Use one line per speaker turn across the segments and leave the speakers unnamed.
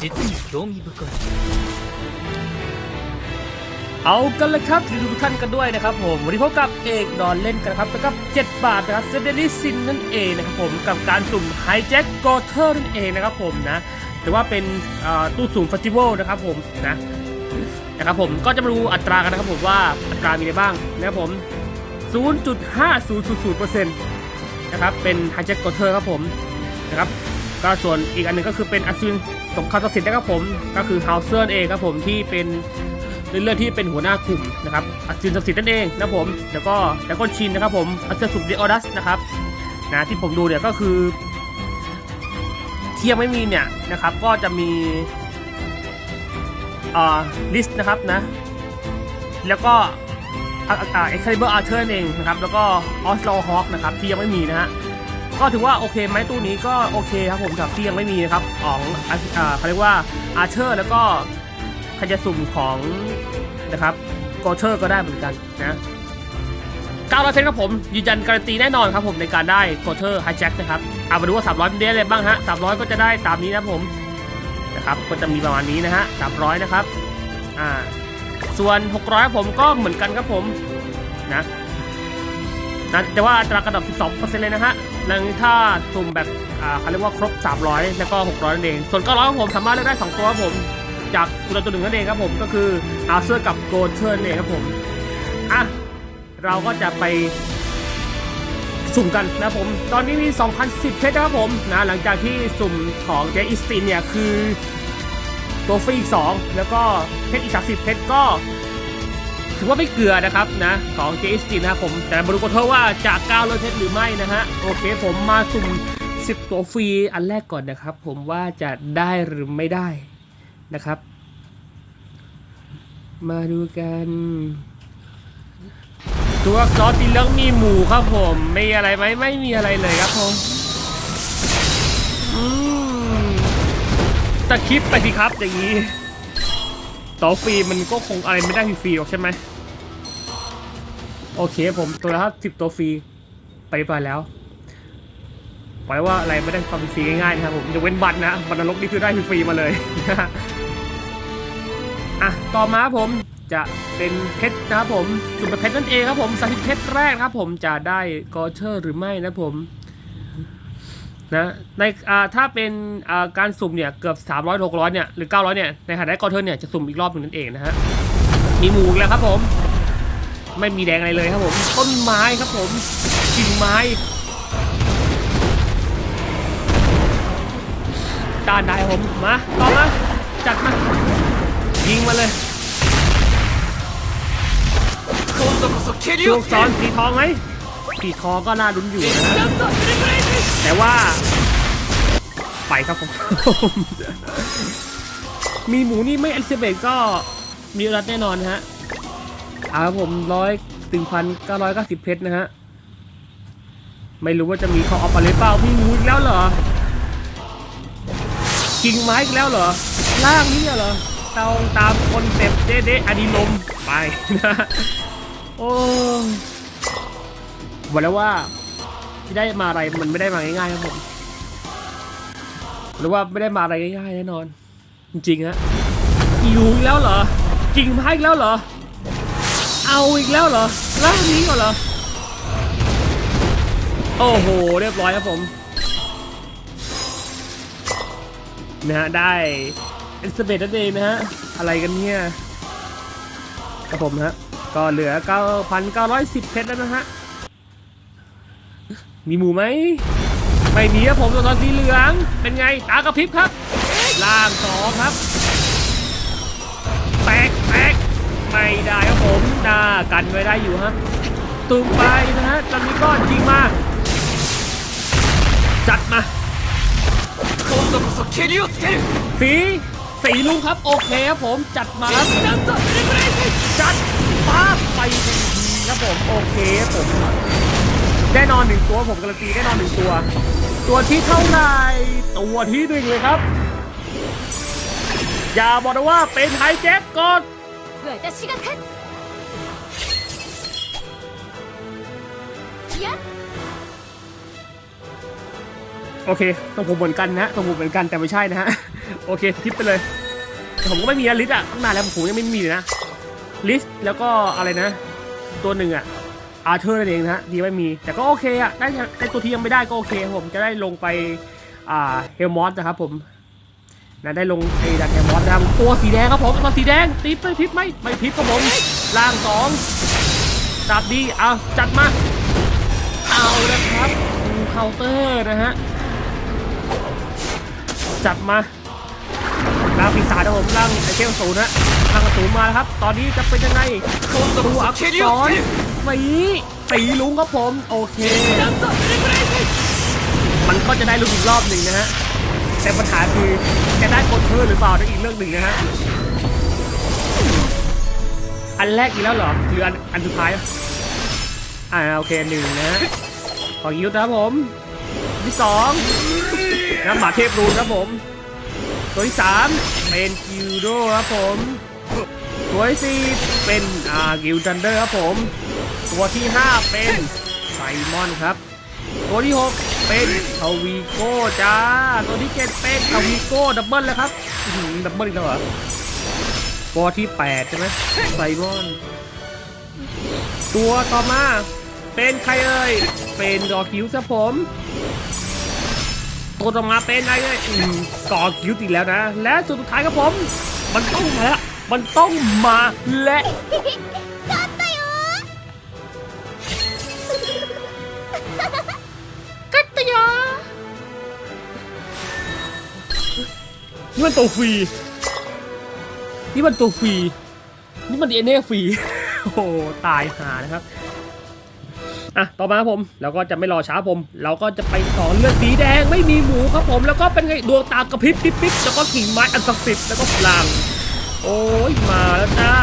実に興味深い
เอากันเลยครับทุกท่านกันด้วยนะครับผมวันนี้พบกับเอกนอนเล่นกันนะครับแล้วก็7บาทนะครับเซเดลิซินนั่นเองนะครับผมกับการสุ่มไฮแจ็คกอเทอร์นั่นเองนะครับผมนะหรือว่าเป็นเอ่อตู้สุ่มเฟสติวัลนะครับผมนะนะครับผมก็จะมาดูอัตรากันนะครับผมว่าอัตรามีอะไรบ้างนะครับผม 0.5000%นะครับเป็นไฮแจ็คกอเทอร์ครับผมนะครับ ก็ส่วนอีกอันหนึ่งก็คือเป็นอัศวินสมคำตัดสินนะครับผม ก็คือเฮาเซอร์เองครับผมที่เป็นเรื่องที่เป็นหัวหน้ากลุ่มนะครับอัศวินศักดิ์สิทธิ์นั่นเองนะครับผมแล้วก็แล้วก็ชินนะครับผมอัศวินสุดเดออดัสนะครับนะที่ผมดูเนี่ยก็คือเทียังไม่มีเนี่ยนะครับก็จะมีอ่าลิสต์นะครับนะแล้วก็อ่าเอ็กซ์ไคเบอร์อาร์เธอร์เองนะครับแล้วก็ออสโลฮอคนะครับที่ยังไม่มีนะฮะ ก็ถือว่าโอเคไหมตู้นี้ก็โอเคครับผมสำหรับที่ยังไม่มีนะครับของเขาเรียกว่าอาเธอร์แล้วก็ใครจะสุ่มของนะครับโกเทอร์ก็ได้เหมือนกันนะ900เซนครับผมยืนยันการันตีแน่นอนครับผมในการได้โกเทอร์ไฮแจ็คนะครับเอามาดูว่า 300เป็นได้อะไรบ้างฮะ300 ก็จะได้ตามนี้นะผมนะครับก็จะมีประมาณนี้นะฮะ300 นะครับอ่าส่วน 600 ผมก็เหมือนกันครับผมนะ นะแต่ว่าอัตรากระดับ12%เลยนะฮะแล้วถ้าสุ่มแบบอ่าเขาเรียกว่าครบ 300 แล้วก็ 600 นั่นเอง ส่วน 900ครับผมสามารถเลือกได้ 2 ตัวครับผม จากตัวตัวหนึ่งนั่นเองครับผม ก็คืออาเซอร์กับโกลเทิร์นเองครับผม อะ เราก็จะไปสุ่มกันนะผม ตอนนี้มี 2,010 เพชรนะครับผมนะหลังจากที่สุ่มของเจอิสตินเนี่ยคือตัวฟรีอีก2แล้วก็เพชรอีก30เพชรก็ ถือว่าไม่เกลือนะครับนะของเจสตินนะครับผม แต่มาดูกันเถอะว่าจาก9เลยเพชรหรือไม่นะฮะ โอเคผมมาสุ่ม 10 ตัวฟรีอันแรกก่อนนะครับ ผมว่าจะได้หรือไม่ได้นะครับ มาดูกันตัวซอักษรสีเลืองมีหมูครับผมไม่มีอะไรไหมไม่มีอะไรเลยครับผมอืมตะคลิปไปสิครับอย่างนี้ต่อฟรีมันก็คงอะไรไม่ได้ฟรีหรอกใช่ไหม โอเคผมตัวละสิบตัวฟรีไปไปแล้วปล่อยว่าอะไรไม่ได้ความฟรีง่ายๆนะครับผมจะเว้นบัตรนะบัตรนรกนี่คือได้ฟรีมาเลยอะต่อมาผมจะเป็นเพชรนะครับผมสุ่มเป็นเพชรนั่นเองครับผมสาธิตเพชรแรกครับผมจะได้กอเชอร์หรือไม่นะผมนะในอ่าถ้าเป็นอ่าการสุ่มเนี่ยเกือบ 300 600เนี่ยหรือ 900เนี่ยในฐานะกอเชอร์เนี่ยจะสุ่มอีกรอบหนึ่งนั่นเองนะฮะมีหมูแล้วครับผม ไม่มีแดงอะไรเลยครับผมต้นไม้ครับผมกิ่งไม้ด้านใดผมมาต่อมาจัดมายิงมาเลย
ช่
ว
ง
ซ้อนสีทองไหมสีทองก็น่าดุนอยู่นะแต่ว่า ไปครับผม มีหมูนี่ไม่อันเซเบก็มีรัดแน่นอนฮะ เอาครับผมร้อยถึงพันเก้าร้อยเก้าสิบเพชรนะฮะ ไม่รู้ว่าจะมีเขาเอาไปเลยเปล่ามีหมูอีกแล้วเหรอ กิ่งไม้อีกแล้วเหรอ ล่างนี้เหรอเตาตามคอนเซ็ปต์เด๊ะอดีลมไปนะโอ้บอกแล้วว่าที่ได้มาอะไรมันไม่ได้มาง่ายๆครับผมหรือว่าไม่ได้มาอะไรง่ายๆแน่นอน จริงๆฮะอยู่อีกแล้วเหรอกิ่งไม้อีกแล้วเหรอ เอาอีกแล้วเหรอล่างนี้เหรอ โอ้โห เรียบร้อยครับผมนะฮะได้เอลิซาเบธนั่นเองนะฮะ อะไรกันเนี่ยครับผมฮะ ก็เหลือ 9,910 เพชรแล้วนะฮะ มีหมูไหม ไม่มีครับผมตัวตอนสีเหลือง เป็นไง ตากระพริบครับ ล่างสองครับ ไม่ได้ครับผมน่ากันไว้ได้อยู่ฮะตึงไปนะฮะจอนนี้นจริงมาจัดมาสีสีลุงครับโอเคครับผมจัดมาจัดป้าไปครับผมโอเคครับผมแน่นอนหนึ่งตัวผมการันตีแน่นอนหนึ่งตัว ตัวที่เท่าไหรตัวที่หนึ่งเลยครับ อย่าบอกนะว่าเป็นไฮแจ็คก็
私が勝つやっ
โอเคต้องผมเหมือนกันนะต้องผมเหมือนกันแต่ไม่ใช่นะฮะ โอเคสคิปไปเลยแต่ผมก็ไม่มีนะลิสต์อะตั้งนานแล้วผมยังไม่มีเลยนะลิสต์แล้วก็อะไรนะ ตัวหนึ่งอะอาร์เธอร์นั่นเองนะฮะดีไม่มี แต่ก็โอเคอะได้ได้ตัวที่ยังไม่ได้ก็โอเคครับผมจะได้ลงไปอ่าเฮลมอสนะครับผม นะได้ลงไอ้ดักแกมอสดำตัวสีแดงครับผมตัวสีแดงตีไปพิบไหมไม่พิบครับผมล่างสองจับดีเอาจัดมาเอานะครับเคาน์เตอร์นะฮะจัดมาล่างปีศาจครับผมล่างไอเทมสูนย์ะล่างกระสุนมาครับ ตอนนี้จะเป็นยังไง
โค
ต
ร
อักษรสีสีลุงครับผมโอเค มันก็จะได้ลุ้อีกรอบหนึ่งนะฮะ แต่ปัญหาคือจะได้กดเพิ่มหรือเปล่านั่นอีกเรื่องหนึ่งนะฮะอันแรกอีกแล้วเหรอหรืออันอันสุดท้าย อ่าโอเคหนึ่งนะ ของยุทธนะครับผมที่สองน้ำหมาเทพรูนครับผม ตัวที่สามเป็นกิลโดครับผมตัวที่สี่เป็นอ่ากิลดันเดอร์ครับผม ตัวที่ห้าเป็นไซมอนครับ ตัวที่6 เป็นทวีโก้จ้า ตัวที่7เป็นทวีโก้ดับเบิลแล้วครับอือดับเบิลอีกแล้วเหรอตัวที่8ใช่ไหมไซมอน ตัวต่อมาเป็นใครเอ่ย เป็นกอคิวครับผม ตัวต่อมาเป็นอะไรเอ่ยอืมกอคิวอีกแล้วนะ และตัวสุดท้ายครับผม มันต้องมาแล้วมันต้องมาและ นี่มันตัวฟรี นี่มันตัวฟรี นี่มันดีเอ็นเอฟรี โอ้ตายหานะครับ อะ ต่อมาผมเราก็จะไม่รอช้าผม เราก็จะไปต่อเรื่องสีแดง ไม่มีหมูครับผม แล้วก็เป็นไงดวงตากระพริบปิ๊บปิ๊บแล้วก็กิ่งไม้อันศักดิ์สิทธิ์ แล้วก็พลัง โอ้ย มาแล้วจ้า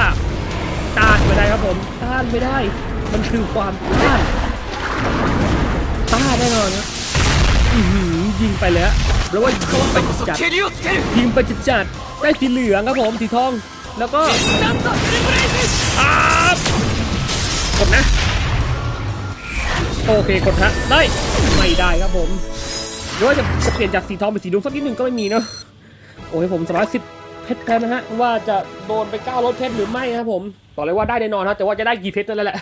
ต้านไม่ได้ครับผม ต้านไม่ได้ มันคือความต้าน ต้านแน่นอนนะอื้อหือยิงไปเลย หราอว่าโด
น
ไปจัดยิงไปจัดจัดได้สีเหลืองครับผมสีทอง แล้วก็กดนะ โอเคกดฮะได้ไม่ได้ครับผมหรือว่าจะเปลี่ยนจากสีทองเป็นสีดุงสักนิดหนึ่งก็ไม่มีเนาะโอ้ยผมสามารถสิบเพชรแล้วนะฮะว่าจะโดนไปเก้าลดเพชรหรือไม่ครับผมต่อเลยว่าได้แน่นอนครับแต่ว่าจะได้กี่เพชรนั่นแหละ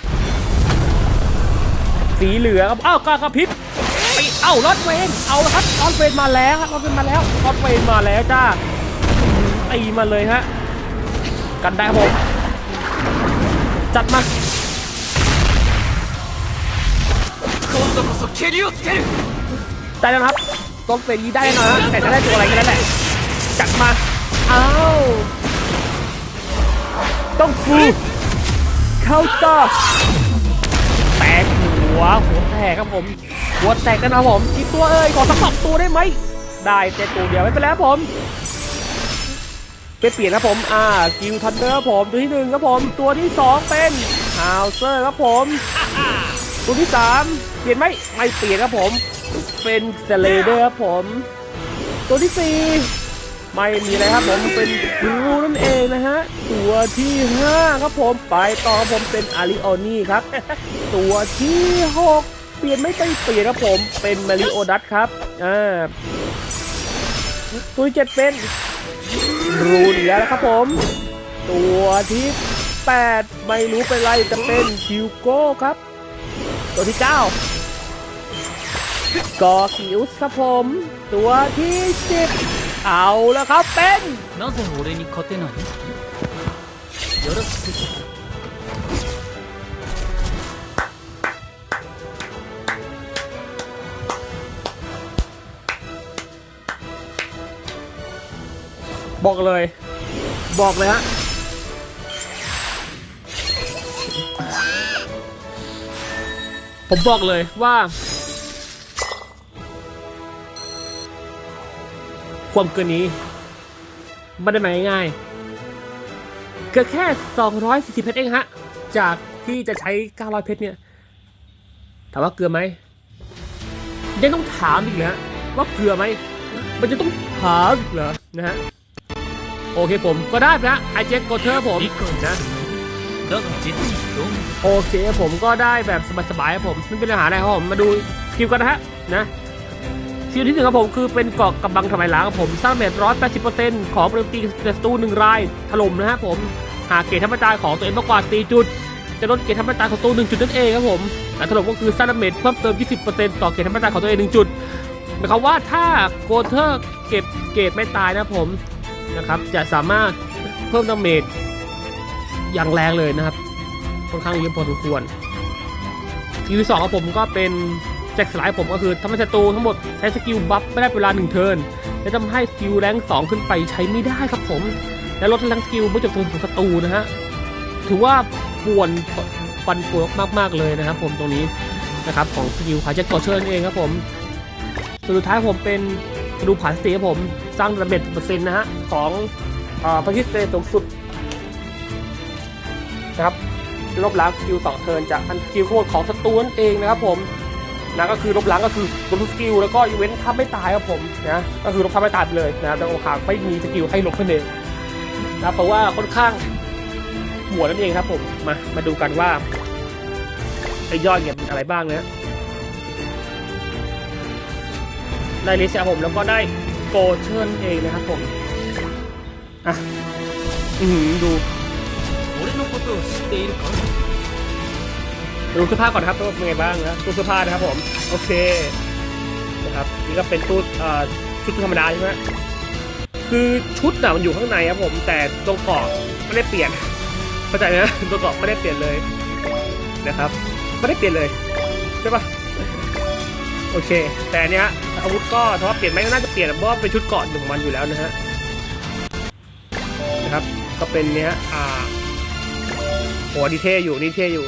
สีเหลืองครับอ้าวกากระพริบ ปเอ้ารถเวนเอาละครับรถเวนมาแล้วครับรถเวนมาแล้วรถเวนมาแล้วจ้าตีมาเลยฮะกันได้ผมจัดมาได้แล้วครับรถเวนนี้ได้นะแต่จะได้ตัวอะไรกันแล้วแหละจัดมาอ้าวต้องฟูเข้าต่อแตกหัวหัวแตกครับผม หัวแตกกันนะผมกี่ตัวเอ้ยขอสักสองตัวได้ไหมได้แต่ตัวเดียวไม่เป็นไรครับผมไปเปลี่ยนครับผม อ่า กิวทันเดอร์ผม ตัวที่หนึ่งครับผม ตัวที่สองเป็นฮาวเซอร์ครับผม ตัวที่สามเปลี่ยนไหมไม่เปลี่ยนครับผม เป็นเซเลเดอร์ครับผม ตัวที่สี่ไม่มีอะไรครับผมเป็นบลูนั่นเองนะฮะ ตัวที่ห้าครับผม ไปต่อผมเป็นอาริโอนี่ครับ ตัวที่หก เปลี่ยนไม่ไปเปลี่ยนครับผมเป็นมาริโอดัสครับอ่าตัวที่เจ็ดเป็นรูนอีกแล้วนะครับผม ตัวที่แปดไม่รู้เป็นไรจะเป็นฮิวโก้ครับ ตัวที่ 9กอคิวส์ครับผม ตัวที่ 10 เอาแล้วครับเป็น
なぜ俺に勝てないよろしく
บอกเลย บอกเลยฮะผมบอกเลยว่า ความเกินนี้ไม่ได้มาง่ายๆเกิดแค่ 240 เพชรเองฮะ จากที่จะใช้ 900 เพชรเนี่ย ถามว่าเกลือไหม ยังต้องถามอีกเหรอว่าเกลือไหม มันจะต้องถามอีกเหรอนะฮะ โอเคผมก็ได้นะไอเจ็กโกเทอร์ผมโอเคผมก็ได้แบบสบายๆครับผมไม่เป็นปัญหาอะไรครับผมมาดูสกิลกันนะฮะนะสกิลที่หนึ่งครับผมคือเป็นเกาะกำบังทำลายล้างครัผมสร้างเมตร้อยแปดสิบเปอร์เซ็นต์ของปริมตีศัตรูหนึ่งรายถล่มนะฮะผมหากเกตธรรมดายของตัวเองมากกว่า4จุดจะลดเกตธรรมดายของตัวหนึ่งจุดนั่นเองครับผมและถล่มก็คือสร้างเมตเพิ่มเติมยี่สิบเปอร์เซ็นต์ต่อเกตธรรมดายของตัวเองหนึ่งจุดหมายความว่าถ้าโกเทอร์เก็บเกตไม่ตายนะผม นะครับ จะสามารถเพิ่มดาเมจอย่างแรงเลยนะครับ ค่อนข้างเยอะพอสมควรสกิลสองของผมก็เป็นแจ็คสไลด์ผมก็คือทำให้ศัตรูทั้งหมดใช้สกิลบัฟไม่ได้เวลาหนึ่งเทิร์นและทำให้สกิลแรงสองขึ้นไปใช้ไม่ได้ครับผม และลดพลังสกิลเมื่อจบเทิร์นของศัตรูนะฮะถือว่าป่วนปันป่วนมากๆเลยนะครับ ผมตรงนี้นะครับของสกิลขาแจ็คกอเชอร์นั่นเองครับผมสุดท้ายผมเป็นกระดูกผาสติครับผม สร้างระเบิดเปอร์เซ็นต์นะฮะของเอ่อพาคิสเตสูงสุดนะครับลบล้างสกิลสองเทิร์นจากอันสกิลโคตรของศัตรูนั่นเองนะครับผมนะก็คือลบล้างก็คือลบสกิลแล้วก็อีเวนต์ทำไม่ตายครับผมนะก็คือลบทำไม่ตายเลยนะแต่โอคาไม่มีสกิลให้ลบนั่นเองนะเพราะว่าค่อนข้างหัวนั่นเองครับผมมามาดูกันว่าไอ้ยอดเนี่ยเป็นอะไรบ้างนะได้ลิสครับผมแล้วก็ได้ โกเชิญเองนะครับผมอะอืมดูดูเสื้อผ้าก่อนนะครับว่าเป็นไงบ้างนะตู้เสื้อผ้านะครับผม โอเคนะครับนี่ก็เป็นตู้ชุดธรรมดาใช่ไหมคือชุดน่ะมันอยู่ข้างในครับผม แต่ตรงเกาะไม่ได้เปลี่ยนเข้าใจนะตรงเกาะไม่ได้เปลี่ยนเลยนะครับไม่ได้เปลี่ยนเลยใช่ปะ โอเค แต่เนี้ยอาวุธก็ถ้าว่าเปลี่ยนไหมก็น่าจะเปลี่ยนเพราะว่าเป็นชุดเกาะหนึ่งมันอยู่แล้วนะฮะนะครับ ก็เป็นเนี้ยอ่าโหดีเท่อยู่นี่เท่อยู่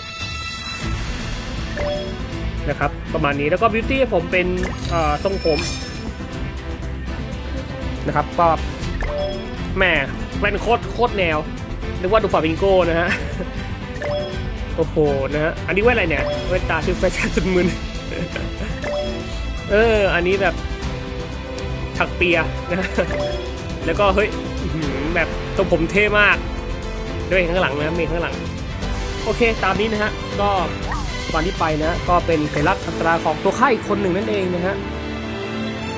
นะครับประมาณนี้แล้วก็บิวตี้ผมเป็นอ่อทรงผมนะครับก็แหม่เป็นโคตรโคตรแนวนึกว่าดูฟาบิงโก้นะฮะโอ้โหนะฮะอันนี้แว่นอะไรเนี่ยแว่นตาชื่อแฟชั่นสุดมึน เออ อันนี้แบบถักเปียนะ แล้วก็เฮ้ยแบบทรงผมเท่มาก ด้วยข้างหลังนะมีข้างหลัง โอเค ตามนี้นะฮะ ก็ตอนที่ไปนะ ก็เป็นสัญลักษณ์อัตราของตัวค่ายคนหนึ่งนั่นเองนะฮะ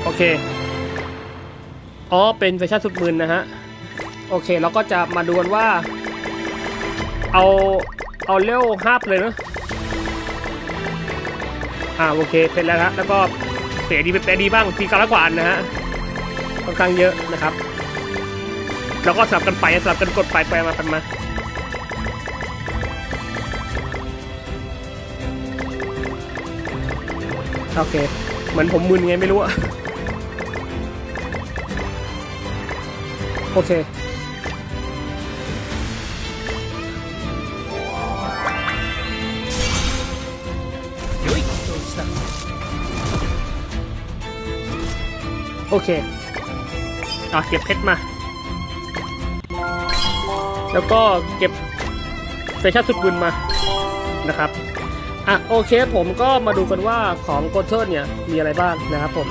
โอเค อ๋อ เป็นแฟชั่นสุดมืนนะฮะ โอเค เราก็จะมาดูกันว่า เอา เอาเร็วห้าเลยเนะอ่า โอเค เป็นแล้วนะแล้วก็ เปลี่ยดีเป็นแปลดีบ้างทีกาละกว่าอันนะฮะค่อนข้างเยอะนะครับแล้วก็สลับกันไปสลับกันกดไปไปมาไปมาโอเคเหมือนผมมึนไงไม่รู้อะโอเค โอเคอะเก็บเพชรมา แล้วก็เก็บเฟชั่นสุดบุญมานะครับอะโอเคผมก็มาดูกันว่าของโกเทิร์เนี่ยมีอะไรบ้างนะครับผม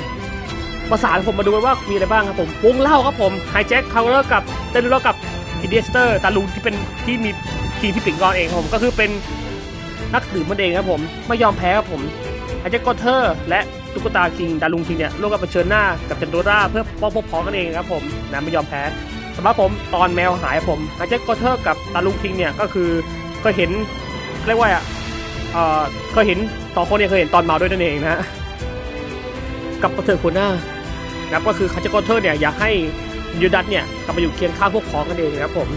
ภาษาผมมาดูกันว่ามีอะไรบ้างครับผมวงเล่าครับผมไฮแจ็คคาร์เลอร์กับเตลูโรกับอินเดสเตอร์ตาลุงที่เป็นที่มีทีมที่ปิ่งกอนเองครับผมก็คือเป็นนักดื่มมันเองครับผมไม่ยอมแพ้ครับผม ไฮแจ็คโกเทอร์และตุ๊กตาคิงดาลุงคิงเนี่ยร่วมกันเผชิญหน้ากับเจนโดราเพื่อป้องพวกพ้องกันเองครับผมนะไม่ยอมแพ้สำหรับผมตอนแมวหายผมไฮแจ็คโกเทอร์กับตาลุงคิงเนี่ยก็คือก็เห็นเรียกว่าอะเอ่อเคยเห็นสองคนเนี่ยเคยเห็นตอนเมาด้วยนั่นเองนะฮะกับประเทิงหัวหน้านะครับก็คือคาเจโกเทอร์เนี่ยอยากให้ยูดัตเนี่ยกลับมาอยู่เคียงข้างพวกพ้องกันเองครับผม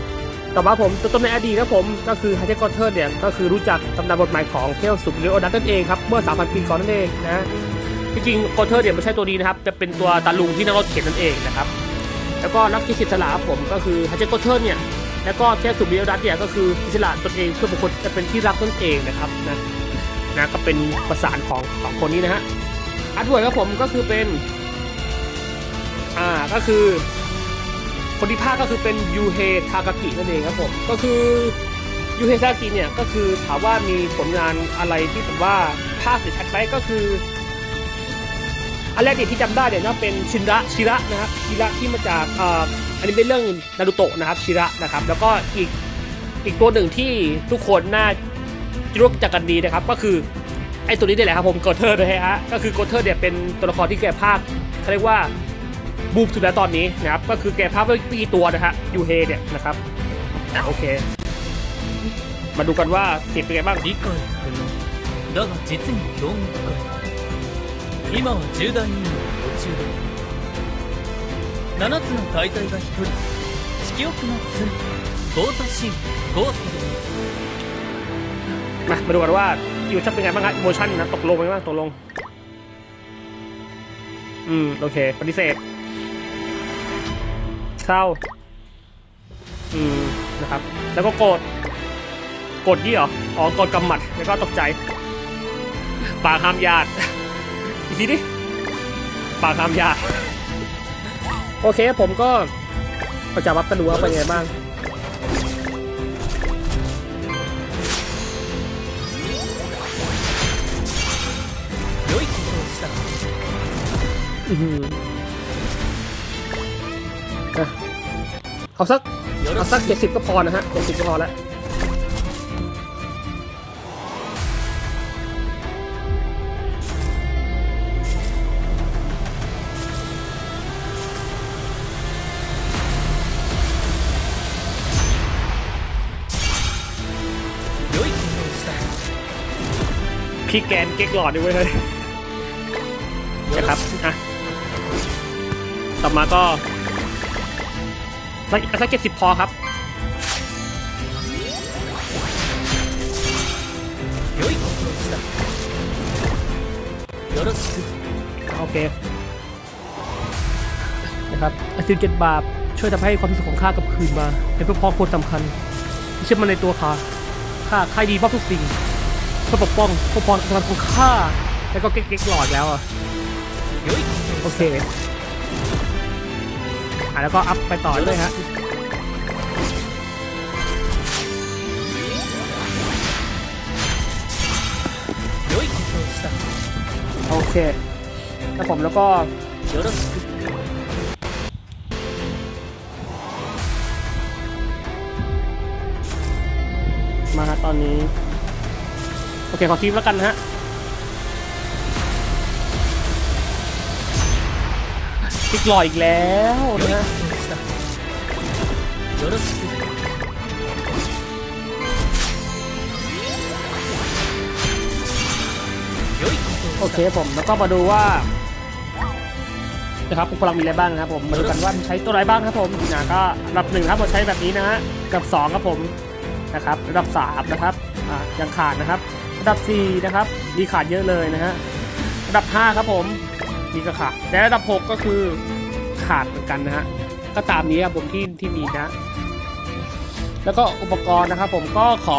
แต่ว่าผมตัวตนในอดีตนะผมก็คือคาเจโกเทอร์เนี่ยก็คือรู้จักตำนานบทหมายของเทลสุดเรโอดัตนั่นเองครับเมื่อ 3,000 ปีก่อนนั่นเองนะจริงๆโกเทอร์เนี่ยไม่ใช่ตัวนี้นะครับจะเป็นตัวตาลุงที่นั่งรถเข็นนั่นเองนะครับแล้วก็นักที่สิทธิ์สลาผมก็คือคาเจโกเทอร์เนี่ยแล้วก็เทลสุดเรโอดัตเนี่ยก็คืออิสระตนเองเพื่อบุคคลจะเป็นที่รักนั่นเองนะครับนะนะก็เป็นประสานของของคนนี้นะฮะอาร์ตเวิร์ดครับผมก็คือเป็นอ่าก็คือ คนที่ภาคก็คือเป็นยูเฮทากากินั่นเองครับผม ก็คือยูเฮทากากิเนี่ยก็คือถามว่ามีผลงานอะไรที่แบบว่าภาคหรือชัดไหมก็คือ อันแรกเนี่ยที่จำได้เนี่ยน่าเป็นชินระชิระนะครับชิระที่มาจากอันนี้เป็นเรื่องนารูโตะนะครับชิระนะครับ แล้วก็อีกอีกตัวหนึ่งที่ทุกคนน่ารู้จักกันดีนะครับ ก็คือไอ้ตัวนี้นี่แหละครับผมโกเทอร์นะฮะก็คือโกเทอร์เนี่ยเป็นตัวละครที่แกภาคเขาเรียกว่า บูมสุดแล้วตอนนี้นะครับ ก็คือแกภาพไว้ปีตัวนะฮะยูเฮเนี่ยนะครับอ่ะโอเค มาดูกันว่าเสียงเป็นไงบ้าง
理解不能だが実に興味深い今は重大任務の途中だ7つの大罪が1人色欲の罪ゴートシンゴースト
มามาดูกันว่าอีเวอร์ชันเป็นไงบ้างฮะโมชั่นนะตกลงไหมบ้างตกลง อืม โอเค ปฏิเสธ เศร้า อืม นะครับ แล้วก็โกรธ โกรธยี่หรอ อ๋อ โกรธกำหมัด แล้วก็ตกใจ ปากห้ามญาติ อีกทีดิ ปากห้ามญาติ โอเค ผมก็ประจาวับกันดูว่าเป็นไงบ้างอือ เอาสักเอาสักเจ็ดสิบก็พอนะฮะเจ็ดสิบก็พอแล้วพี่แกนเก๊กหลอดด้ว้เลยนะครับอะต่อมาก็ สักสักเจ็ดสิบพอครับโอเคนะครับอสิลเจ็ดบาทช่วยทำให้ความรู้สึกของข้ากับคืนมา เป็นเพื่อพ่อโคตสำคัญเชื่อมันในตัวข้าข้าใครดีมากทุกสิ่งเพื่อปกป้องพวกพ้สำคัญของข้าแล้วก็เก๊กๆหลอดแล้วอะโอเค อะแล้วก็อัพไปต่อเลยฮะโอเคครับผมแล้วก็มาตอนนี้ โอเค ขอคลิปแล้วกันฮะ ติกลอยอีกแล้วนะโอเคผมแล้วก็มาดูว่านะครับพลังมีอะไรบ้างครับผมมาดูกันว่าใช้ตัวอะไรบ้างครับผมนะก็ระดับหนึ่งครับผมใช้แบบนี้นะฮะกับสองครับผมนะครับระดับสามนะครับอ่ายังขาดนะครับระดับสี่นะครับมีขาดเยอะเลยนะฮะระดับห้าครับผม มีก็ขาดแต่ระดับหกก็คือขาดเหมือนกันนะฮะก็ตามนี้ครับผมที่ที่มีนะ แล้วก็อุปกรณ์นะครับผมก็ขอ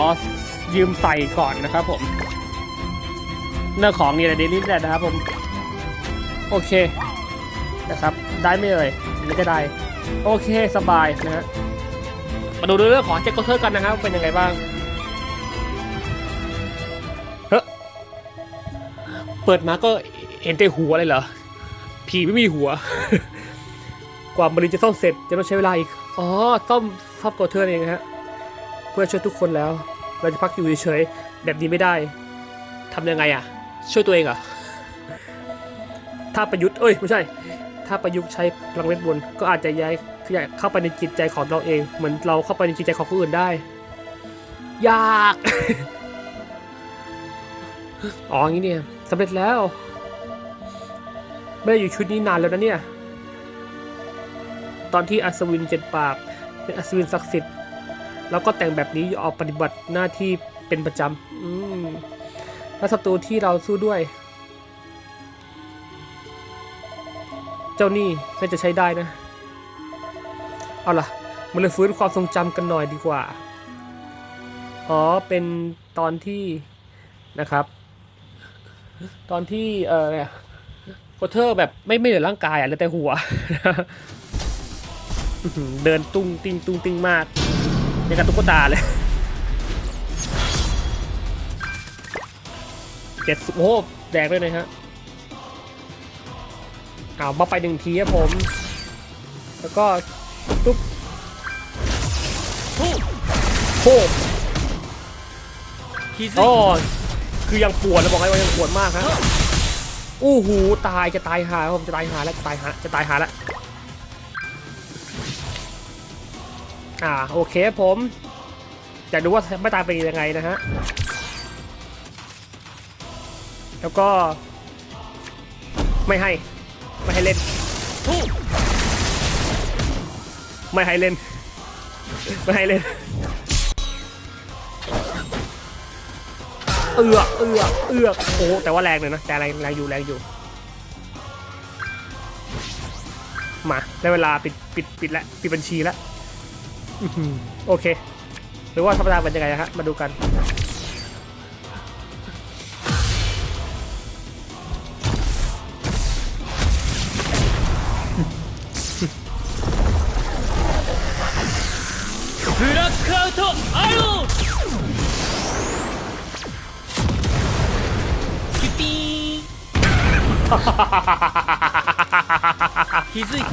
ยืมใส่ก่อนนะครับผมเรื่องของนี่แหละเดลิสแหละนะครับผม โอเคนะครับ ได้ไม่เอ่ยอันนี้ก็ได้ โอเคสบายนะฮะมาดูเรื่องของแจ็คโกเทอร์กันนะครับเป็นยังไงบ้างเฮ้เปิดมาก็เห็นแต่หัวเลยเหรอ ผีไม่มีหัว กว่าบริจะซ่อมเสร็จจะต้องใช้เวลาอีก อ๋อซ่อมซ่อมโกเทอร์เองฮะ เพื่อช่วยทุกคนแล้ว เราจะพักอยู่เฉยๆแบบนี้ไม่ได้ทำยังไงอะ ช่วยตัวเองเหรอะถ้าประยุทธ์เอ้ยไม่ใช่ ถ้าประยุกต์ใช้พลังเวทมนต์ก็อาจจะย้ายย้ายเข้าไปในจิตใจของเราเอง เหมือนเราเข้าไปในจิตใจของคนอื่นได้ ยาก อ๋ออย่างนี้เนี่ยสำเร็จแล้ว ไม่ได้อยู่ชุดนี้นานแล้วนะเนี่ย ตอนที่อัศวินเจ็ดปากเป็นอัศวินศักดิ์สิทธิ์ แล้วก็แต่งแบบนี้ออกปฏิบัติหน้าที่เป็นประจำอืมแล้วศัตรูที่เราสู้ด้วย เจ้านี่น่าจะใช้ได้นะ เอาล่ะมาเลยฟื้นความทรงจำกันหน่อยดีกว่า อ๋อ เป็นตอนที่นะครับ ตอนที่เออ โคเทอร์แบบไม่ไม่เหลือร่างกายอะเหลือแต่หัว เดินตุ้งติงตุ้งติงมากยังกับตุ๊กตาเลยเจ็ดสิโอ้แดกเลยนะฮะเอาบ้าไปหนึ่งทีครับผม แล้วก็ตุ๊บโอ้โอ้คือยังปวดนะบอกให้ว่ายังปวดมากฮะ อู้หูตายจะตายหาผมจะตายหาแล้วจะตายหาจะตายหาแล้วอ่าโอเคผมอยากดูว่าไม่ตายเป็นยังไงนะฮะแล้วก็ ไม่ให้ ไม่ให้เล่นไม่ให้เล่นไม่ให้เล่น เอือกเอือกเอือกโอ้แต่ว่าแรงเลยนะแต่แรงแรงอยู่แรงอยู่ มาได้เวลาปิดปิดปิดแล้วปิดบัญชีแล้วอือหือโอเค หรือว่าธรรมดาเป็นยังไงนะฮะมาดูกัน
気づいた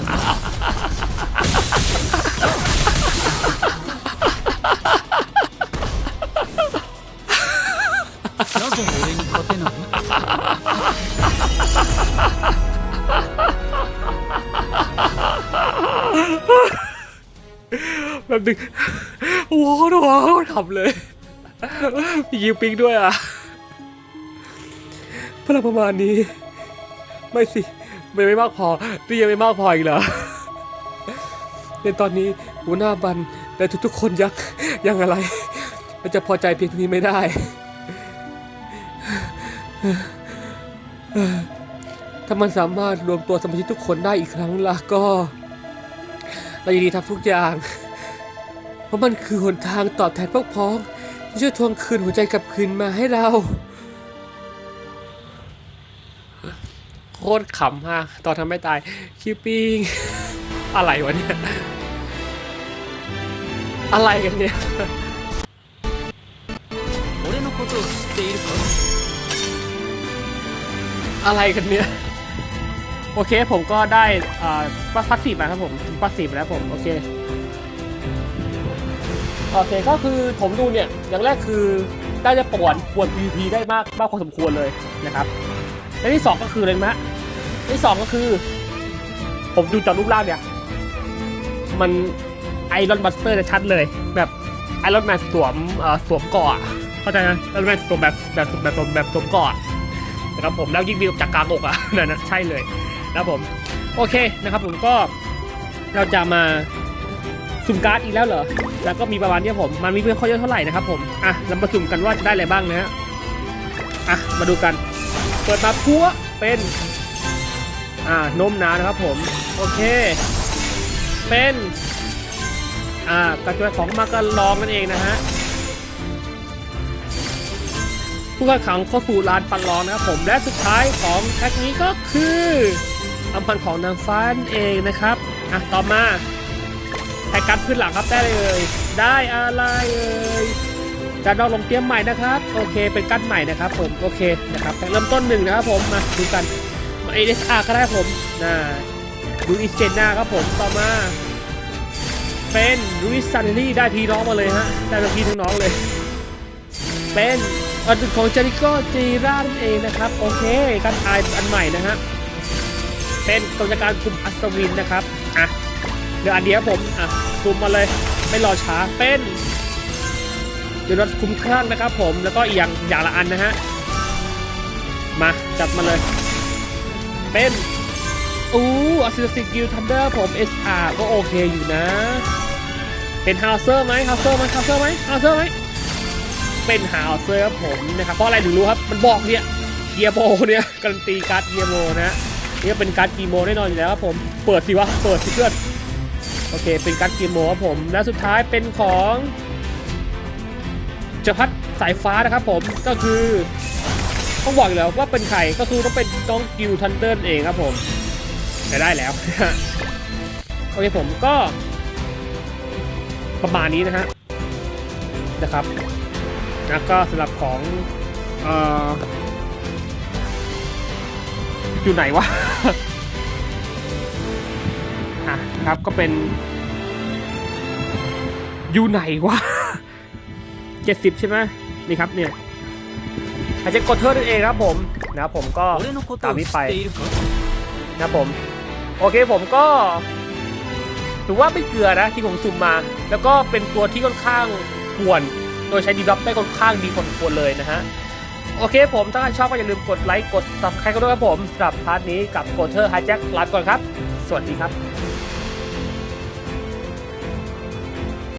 かなぜ俺に勝てない
แบบนึงโอ้โหโอ้โหขำเลยมียิงปิงด้วยอ่ะพลังประมาณนี้ ไม่สิไม่ไม่มากพอนี่ยังไม่มากพออีกเหรอในตอนนี้หัวหน้าบันและทุกๆ คนยังยังอะไรมันจะพอใจเพียงเท่านี้ไม่ได้ ถ้ามันสามารถรวมตัวสมาชิกทุกคนได้อีกครั้งละก็เรายินดีทำทุกอย่าง เพราะมันคือหนทางตอบแทนพวกพ้องที่ช่วยทวงคืนหัวใจกลับคืนมาให้เรา คตรขำฮะตอนทำไม่ตายคิปปิ้งอะไรวะเนี่ย อะไรกันเนี่ยอะไรกันเนี่ย โอเคผมก็ได้อ่าปัสสีมาครับผมปัสสีแล้วผม โอเคโอเคก็คือผมดูเนี่ย อย่างแรกคือได้จะปวดปวด PVP ได้มากมากพอสมควรเลยนะครับและที่สองก็คืออเลยนะ ที่สองก็คือ ผมดูจากรูปร่างเนี่ย มันไอรอนบัสเตอร์จะชัดเลย แบบไอรอนแมนสวมสวมเกาะอเข้าใจไหมไอรอนแมนสวมแบบแบบแบบสวมแบบสวมเกาะอนะครับผมแล้วยิ่งมีจากกลางอกอะนั่นนะใช่เลยนะครับผม โอเคนะครับผมก็เราจะมาสุ่มการ์ดอีกแล้วเหรอ แล้วก็มีประมาณเนี้ยผม มันมีเพื่อนเขาเยอะเท่าไหร่นะครับผม อะ เรามาสุ่มกันว่าจะได้อะไรบ้างนะฮะ อะ มาดูกัน เปิดมาพัวเป็น อ่านมหนานะครับผม โอเค เป็นอ่ากระจวยของมากระลองนั่นเองนะฮะผู้กขังเข้าสู่ลานปันลองนะครับผมและสุดท้ายของแพ็กนี้ก็คืออำพันของนางฟ้านั่นเองนะครับอะต่อมาแพ็กการ์ดพื้นหลังครับได้เลยได้อะไรเอ่ยจะลองลงเตรียมใหม่นะครับ โอเคเป็นการ์ดใหม่นะครับผมโอเคนะครับแพ็กเริ่มต้นหนึ่งนะครับผมมาดูกัน เอเดสอาร์ก็ได้ผมน่าดูอิสเจน่าครับผมต่อมาเป็นลุยซันนี่ได้พี่น้องมาเลยฮะ ได้เป็นพี่น้องเลย เป็นอันของเจริโกจีรานั่นเองนะครับ โอเค การทายอันใหม่นะฮะ เป็นกรรมการกลุ่มอัศวินนะครับ อะ เดี๋ยวอันเดียวผม อะกลุ่มมาเลย ไม่รอช้า เป็นเดี๋ยวรถคุ้มครั่งนะครับผม แล้วก็อีกอย่างอย่างละอันนะฮะ มาจัดมาเลย เป็นอู้อัศวิกิลทันเดอร์ผม SR ก็โอเคอยู่นะ เป็นฮาวเซอร์ไหมฮาวเซอร์ไหมฮาวเซอร์ไหมฮาวเซอร์ไหมเป็นฮาวเซอร์ครับผมนะครับเพราะอะไรถึงรู้ครับมันบอกเนี่ยเกียโมเนี่ยการันตีการ์ดเกียโมนะนี่เป็นการ์ดกีโมแน่นอนอยู่แล้วครับผมเปิดสิวะเปิดสิเพื่อนโอเค เป็นการ์ดกีโมครับผมและสุดท้ายเป็นของเจพัดสายฟ้านะครับผมก็คือ ต้องบอกอยู่แล้วว่าเป็นใครก็คือต้องเป็นน้องกิลทันเดอร์เองครับผมแต่ได้แล้ว โอเคผมก็ ประมาณนี้นะฮะนะครับแล้วก็สำหรับของเอ่ออยู่ไหนวะอะครับก็เป็น อยู่ไหนวะเจ็ดสิบใช่ไหมนี่ครับเนี่ย อาจจะกดเธอนั่นเองครับผมนะผมก็ตามนี้ไปนะผม โอเคผมก็ถือว่าไม่เกลือนะที่ผมซุ่มมา แล้วก็เป็นตัวที่ค่อนข้างป่วน โดยใช้ดีดับได้ค่อนข้างดีคนควรเลยนะฮะโอเคผมถ้าใครชอบก็อย่าลืมกดไลค์กด subscribe กันด้วยครับผมสำหรับพาร์ทนี้กับกดเธอร์ไฮแจ็คลาไก่อนครับ สวัสดีครับ